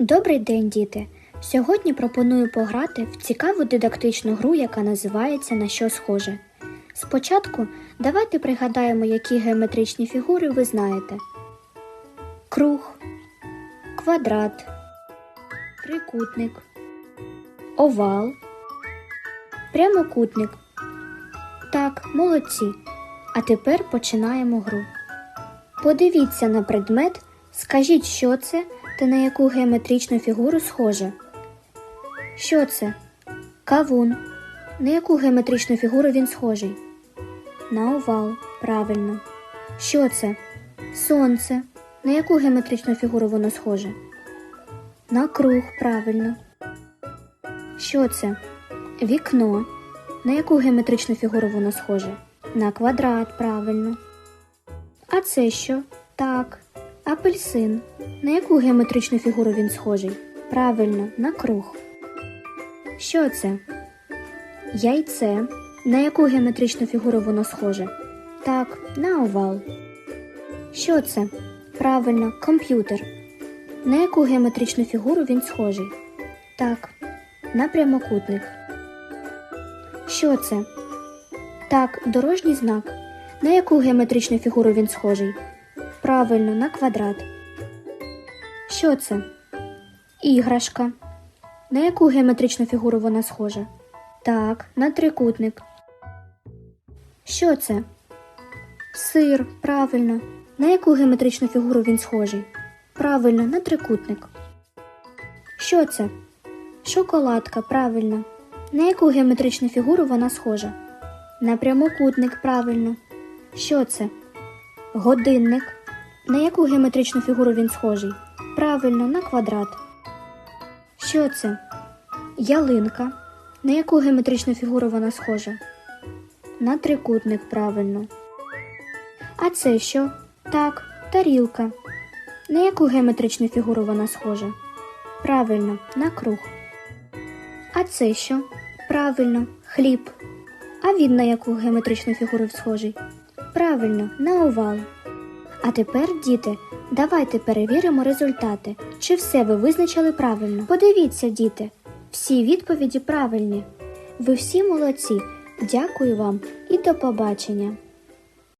Добрий день, діти! Сьогодні пропоную пограти в цікаву дидактичну гру, яка називається На що схоже. Спочатку давайте пригадаємо, які геометричні фігури ви знаєте: круг, квадрат, трикутник, овал, прямокутник. Так, молодці. А тепер починаємо гру. Подивіться на предмет, скажіть, що це та на яку геометричну фігуру схоже. Що це? Кавун. На яку геометричну фігуру він схожий? На овал. Правильно. Що це? Сонце. На яку геометричну фігуру воно схоже? На круг. Правильно. Що це? Вікно. На яку геометричну фігуру воно схоже? На квадрат. Правильно. А це що? Так. Апельсин. На яку геометричну фігуру він схожий? Правильно, на круг. Що це? Яйце. На яку геометричну фігуру воно схоже? Так, на овал. Що це? Правильно, комп'ютер. На яку геометричну фігуру він схожий? Так, на прямокутник. Що це? Так, дорожній знак. На яку геометричну фігуру він схожий? Правильно, на квадрат. Що це? Іграшка. На яку геометричну фігуру вона схожа? Так, на трикутник. Що це? Сир, правильно. На яку геометричну фігуру він схожий? Правильно, на трикутник. Що це? Шоколадка, правильно. На яку геометричну фігуру вона схожа? На прямокутник, правильно. Що це? Годинник. На яку геометричну фігуру він схожий? Правильно, на квадрат. Що це? Ялинка. На яку геометричну фігуру вона схожа? На трикутник, правильно. А це що? Так, тарілка. На яку геометричну фігуру вона схожа? Правильно, на круг. А це що? Правильно, хліб. А він на яку геометричну фігуру схожий? Правильно, на овал. А тепер, діти, давайте перевіримо результати. Чи все ви визначили правильно? Подивіться, діти, всі відповіді правильні. Ви всі молодці. Дякую вам і до побачення.